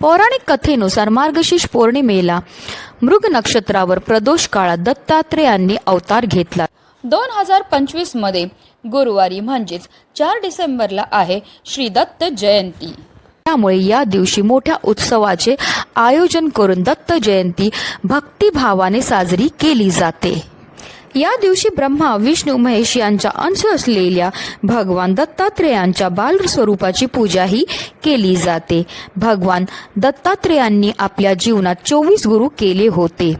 पौराणिक कथेनुसार मार्गशीर्ष पौर्णिमेला मृग नक्षत्रावर प्रदोष काळात दत्तात्रेयांनी अवतार घेतला. दोन हजार पंचवीसमध्ये गुरुवारी म्हणजेच चार डिसेंबरला आहे श्री दत्त जयंती. त्यामुळे या दिवशी मोठ्या उत्सवाचे आयोजन करून दत्त जयंती भक्तिभावाने साजरी केली जाते. या दिवशी ब्रह्मा विष्णू महेश यांचा अंश असलेल्या भगवान दत्तात्रेयांच्या बाल स्वरूपाची पूजाही केली जाते. भगवान दत्तात्रेयांनी आपल्या जीवनात चोवीस गुरु केले होते.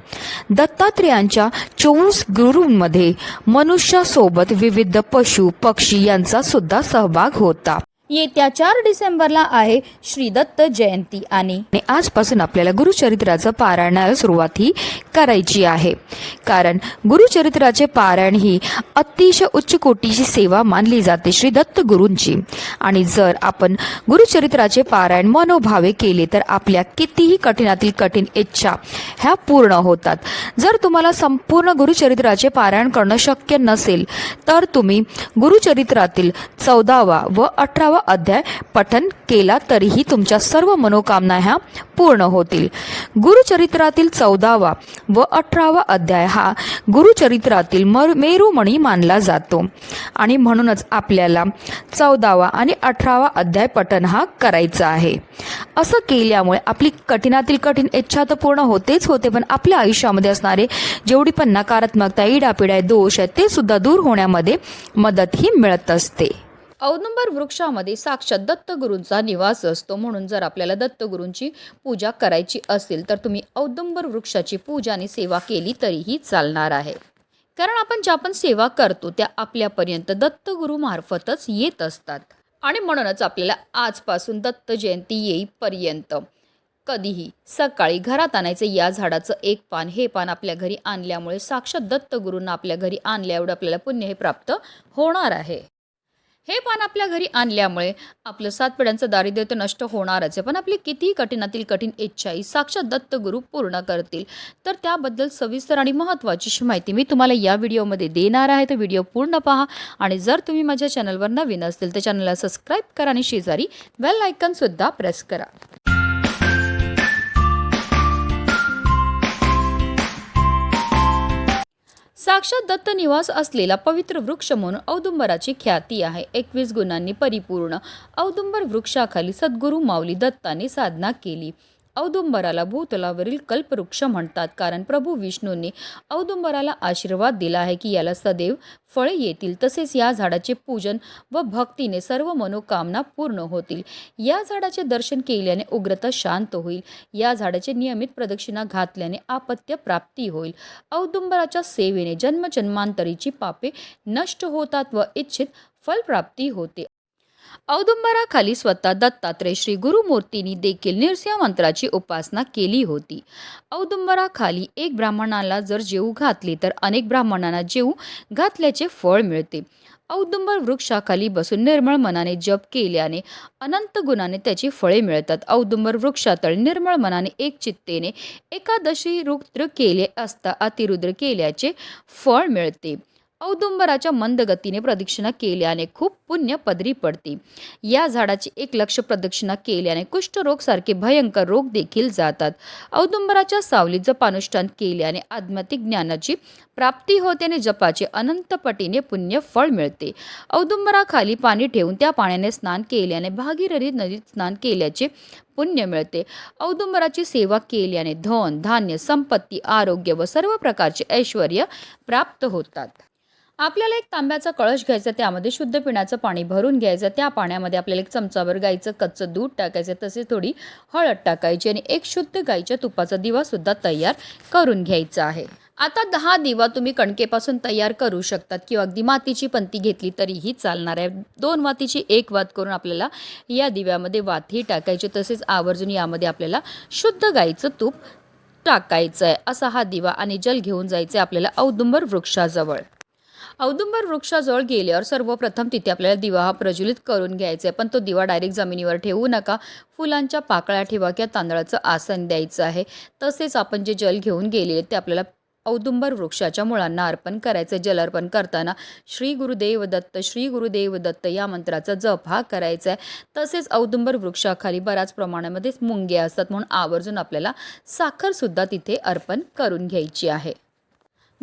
दत्तात्रेयांच्या चोवीस गुरूंमध्ये मनुष्यासोबत विविध पशु पक्षी यांचा सुद्धा सहभाग होता. येत्या चार डिसेंबरला आहे श्री दत्त जयंती आणि आजपासून आपल्याला गुरुचरित्राचं पारायणाला सुरुवात ही करायची आहे. कारण गुरुचरित्राचे पारायण ही अतिशय उच्च कोटीची सेवा मानली जाते श्री दत्त गुरूंची. आणि जर आपण गुरुचरित्राचे पारायण मनोभावे केले तर आपल्या कितीही कठीणातील कठीण इच्छा ह्या पूर्ण होतात. जर तुम्हाला संपूर्ण गुरुचरित्राचे पारायण करणं शक्य नसेल तर तुम्ही गुरुचरित्रातील चौदावा व अठरावा अध्याय पठन केला तरीही तुमच्या सर्व मनोकामना ह्या पूर्ण होतील. गुरुचरित्रातील चौदावा व अठरावा अध्याय हा गुरुचरित्रातील मर मेरुमणी मानला जातो. आणि म्हणूनच आपल्याला चौदावा आणि अठरावा अध्याय पठन हा करायचा आहे. असं केल्यामुळे आपली कठीणातील कठीण इच्छा तर पूर्ण होतेच होते पण आपल्या आयुष्यामध्ये असणारे जेवढी पण नकारात्मकता इडापिडा दोष आहेत ते सुद्धा दूर होण्यामध्ये मदत ही मिळत असते. औदुंबर वृक्षामध्ये साक्षात दत्तगुरूंचा निवास असतो. म्हणून जर आपल्याला दत्तगुरूंची पूजा करायची असेल तर तुम्ही औदुंबर वृक्षाची पूजा आणि सेवा केली तरीही चालणार आहे. कारण आपण ज्या पण सेवा करतो त्या आपल्यापर्यंत दत्तगुरूमार्फतच येत असतात. आणि म्हणूनच आपल्याला आजपासून दत्त जयंती येईपर्यंत कधीही सकाळी घरात आणायचं या झाडाचं एक पान हे पान आपल्या घरी आणल्यामुळे साक्षात दत्तगुरूंना आपल्या घरी आणल्या एवढं आपल्याला पुण्य हे प्राप्त होणार आहे. हे पान आपल्या घरी आणल्यामुळे आपलं सात पिढ्यांचं दारिद्र्य तर नष्ट होणारच आहे. पण आपली कितीही कठीणातील कठीण इच्छाही साक्षात दत्तगुरू पूर्ण करतील. तर त्याबद्दल सविस्तर आणि महत्त्वाचीशी माहिती मी तुम्हाला या व्हिडिओमध्ये देणार आहे. तर व्हिडिओ पूर्ण पहा आणि जर तुम्ही माझ्या चॅनलवर नवीन असतील तर चॅनलला सबस्क्राईब करा आणि शेजारी बेल आयकनसुद्धा प्रेस करा. साक्षात दत्त निवास असलेला पवित्र वृक्ष म्हणून औदुंबराची ख्याती आहे. एकवीस गुणांनी परिपूर्ण औदुंबर वृक्षाखाली सद्गुरू माऊली दत्ताने साधना केली. औदुंबराला भूतलावरील कल्पवृक्ष म्हणतात. कारण प्रभू विष्णूंनी औदुंबराला आशीर्वाद दिला आहे की याला सदैव फळे येतील. तसेच या झाडाचे पूजन व भक्तीने सर्व मनोकामना पूर्ण होतील. या झाडाचे दर्शन केल्याने उग्रता शांत होईल. या झाडाचे नियमित प्रदक्षिणा घातल्याने आपत्य प्राप्ती होईल. औदुंबराच्या सेवेने जन्मजन्मांतरीची पापे नष्ट होतात व इच्छित फलप्राप्ती होते. औदुंबराखाली स्वतः दत्तात्रय श्री गुरुमूर्तींनी देखील निरसिंह मंत्राची उपासना केली होती. औदुंबराखाली एक ब्राह्मणाला जर जेऊ घातले तर अनेक ब्राह्मणांना जेऊ घातल्याचे फळ मिळते. औदुंबर वृक्षाखाली बसून निर्मळ मनाने जप केल्याने अनंत गुणाने त्याची फळे मिळतात. औदुंबर वृक्षातळ निर्मळ मनाने एक चित्तेने एकादशी रुद्र केले असता अतिरुद्र केल्याचे फळ मिळते. औदुंबराच्या मंद गतीने प्रदक्षिणा केल्याने खूप पुण्य पदरी पडते. या झाडाची एक लक्ष प्रदक्षिणा केल्याने कुष्ठरोग सारखे भयंकर रोग देखील जातात. औदुंबराच्या सावलीत जपानुष्ठान केल्याने आध्यात्मिक ज्ञानाची प्राप्ती होते आणि जपाचे अनंतपटीने पुण्य फळ मिळते. औदुंबराखाली पाणी ठेवून त्या पाण्याने स्नान केल्याने भागीरथी नदीत स्नान केल्याचे पुण्य मिळते. औदुंबराची सेवा केल्याने धन धान्य संपत्ती आरोग्य व सर्व प्रकारचे ऐश्वर प्राप्त होतात. आपल्याला एक तांब्याचा कळश घ्यायचा त्यामध्ये शुद्ध पिण्याचं पाणी भरून घ्यायचं त्या पाण्यामध्ये आपल्याला एक चमचाभर गाईचं कच्चं दूध टाकायचं तसेच थोडी हळद टाकायची आणि एक शुद्ध गाईच्या तुपाचा दिवासुद्धा तयार करून घ्यायचा आहे. आता दहा दिवा तुम्ही कणकेपासून तयार करू शकतात किंवा अगदी मातीची पंती घेतली तरीही चालणार आहे. दोन वातीची एक वात करून आपल्याला या दिव्यामध्ये वातही टाकायची तसेच आवर्जून यामध्ये आपल्याला शुद्ध गाईचं तूप टाकायचं आहे असा हा दिवा आणि जल घेऊन जायचं आहे आपल्याला औदुंबर वृक्षाजवळ. औदुंबर वृक्षाजवळ गेल्यावर सर्वप्रथम तिथे आपल्याला दिवा हा प्रज्वलित करून घ्यायचा आहे. पण तो दिवा डायरेक्ट जमिनीवर ठेवू नका. फुलांच्या पाकळ्या ठेवा किंवा तांदळाचं आसन द्यायचं आहे. तसेच आपण जे जल घेऊन गेलेले ते आपल्याला औदुंबर वृक्षाच्या मुळांना अर्पण करायचं जल अर्पण करताना श्री गुरुदेव दत्त श्री गुरुदेव दत्त या मंत्राचा जप हा करायचा आहे. तसेच औदुंबर वृक्षाखाली बऱ्याच प्रमाणामध्ये मुंगे असतात म्हणून आवर्जून आपल्याला साखरसुद्धा तिथे अर्पण करून घ्यायची आहे.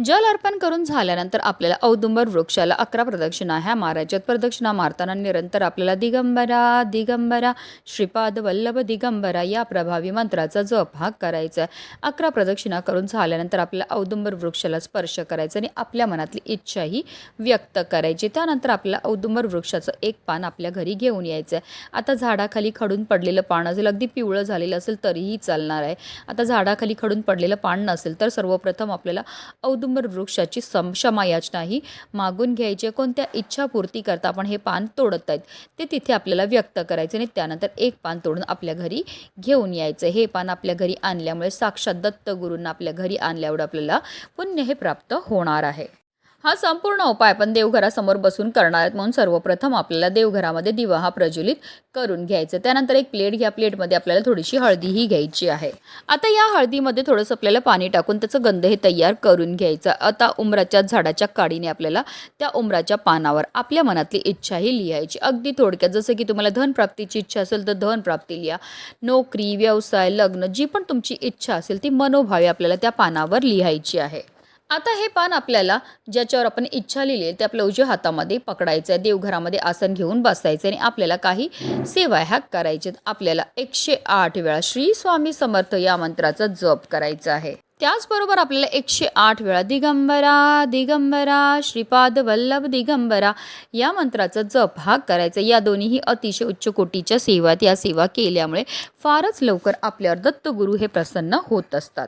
जल अर्पण करून झाल्यानंतर आपल्याला औदुंबर वृक्षाला अकरा प्रदक्षिणा ह्या मारायच्यात. प्रदक्षिणा मारताना निरंतर आपल्याला दिगंबरा दिगंबरा श्रीपाद वल्लभ दिगंबरा या प्रभावी मंत्राचा जप हा करायचा आहे. अकरा प्रदक्षिणा करून झाल्यानंतर आपल्याला औदुंबर वृक्षाला स्पर्श करायचा आणि आपल्या मनातली इच्छाही व्यक्त करायची. त्यानंतर आपल्याला औदुंबर वृक्षाचं एक पान आपल्या घरी घेऊन यायचं आहे. आता झाडाखाली खडून पडलेलं पान असेल अगदी पिवळं झालेलं असेल तरीही चालणार आहे. आता झाडाखाली खडून पडलेलं पान नसेल तर सर्वप्रथम आपल्याला औदुंबर वृक्षाची सम क्षमा याचना ही मागून घ्यायची कोणत्या कोणत्या इच्छापूर्ती करता आपण हे पान तोडत आहेत ते तिथे आपल्याला व्यक्त करायचं आणि त्यानंतर एक पान तोडून आपल्या घरी घेऊन यायचं हे पान आपल्या घरी आणल्यामुळे साक्षात दत्तगुरूंना आपल्या घरी आणल्यावर आपल्याला पुण्य हे प्राप्त होणार आहे. हा संपूर्ण उपाय आपण देवघरासमोर बसून करणार आहेत म्हणून सर्वप्रथम आपल्याला देवघरामध्ये दिवा हा प्रज्वलित करून घ्यायचा त्यानंतर एक प्लेट घ्या. प्लेटमध्ये आपल्याला थोडीशी हळदीही घ्यायची आहे. आता या हळदीमध्ये थोडंसं आपल्याला पाणी टाकून त्याचं गंध हे तयार करून घ्यायचं आता उमराच्या झाडाच्या काडीने आपल्याला त्या उमराच्या पानावर आपल्या मनातली इच्छाही लिहायची अगदी थोडक्यात जसं की तुम्हाला धनप्राप्तीची इच्छा असेल तर धनप्राप्ती लिहा. नोकरी व्यवसाय लग्न जी पण तुमची इच्छा असेल ती मनोभावे आपल्याला त्या पानावर लिहायची आहे. आता हे पान आपल्याला ज्याच्यावर आपण इच्छा लिहिली आहे ते आपल्या उजव्या हातामध्ये पकडायचं आहे देवघरामध्ये आसन घेऊन बसायचं आणि आपल्याला काही सेवा ह्या करायच्यात. आपल्याला एकशे आठ वेळा श्री स्वामी समर्थ या मंत्राचा जप करायचा आहे. त्याचबरोबर आपल्याला एकशे आठ वेळा दिगंबरा दिगंबरा श्रीपाद वल्लभ दिगंबरा या मंत्राचा जप हा करायचा. या दोन्हीही अतिशय उच्च कोटीच्या सेवात या सेवा केल्यामुळे फारच लवकर आपल्यावर दत्तगुरू हे प्रसन्न होत असतात.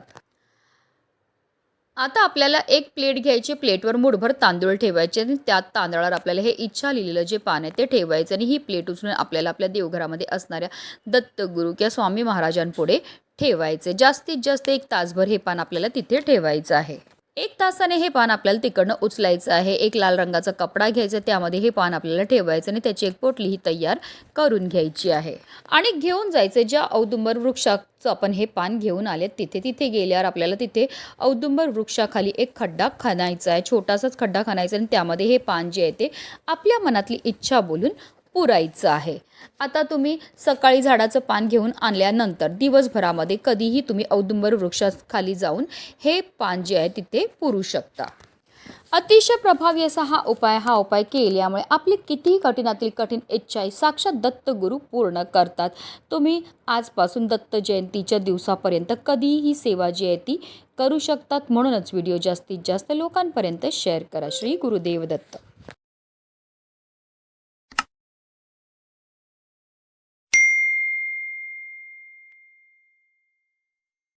आता आपल्याला एक प्लेट घ्यायची प्लेटवर मुठभर तांदूळ ठेवायचे आणि त्यात तांदळावर आपल्याला हे इच्छा लिहिलेलं जे पान आहे ते ठेवायचं आणि ही प्लेट उचलून आपल्याला आपल्या देवघरामध्ये असणाऱ्या दत्तगुरू किंवा स्वामी महाराजांपुढे ठेवायचे. जास्तीत जास्त एक तासभर हे पान आपल्याला तिथे ठेवायचं आहे. एक तासाने हे पान आपल्याला तिकडनं उचलायचं आहे. एक लाल रंगाचा कपडा घ्यायचा त्यामध्ये हे पान आपल्याला ठेवायचं आणि त्याची एक पोटली ही तयार करून घ्यायची आहे. आणि घेऊन जायचं ज्या औदुंबर वृक्षाचं आपण हे पान घेऊन आले तिथे तिथे गेल्यावर आपल्याला तिथे औदुंबर वृक्षाखाली एक खड्डा खणायचा आहे. छोटासाच खड्डा खणायचा आणि त्यामध्ये हे पान जे आहे ते आपल्या मनातली इच्छा बोलून पुरायचं आहे. आता तुम्ही सकाळी झाडाचं पान घेऊन आणल्यानंतर दिवसभरामध्ये कधीही तुम्ही औदुंबर वृक्षाखाली जाऊन हे पान जे आहे तिथे पुरू शकता. अतिशय प्रभावी असा हा उपाय हा उपाय केल्यामुळे आपली कितीही कठीणातील कठीण इच्छाही साक्षात दत्त गुरु पूर्ण करतात. तुम्ही आजपासून दत्त जयंतीच्या दिवसापर्यंत कधीही ही सेवा जी आहे ती करू शकतात. म्हणूनच व्हिडिओ जास्तीत जास्त लोकांपर्यंत शेअर करा. श्री गुरुदेव दत्त.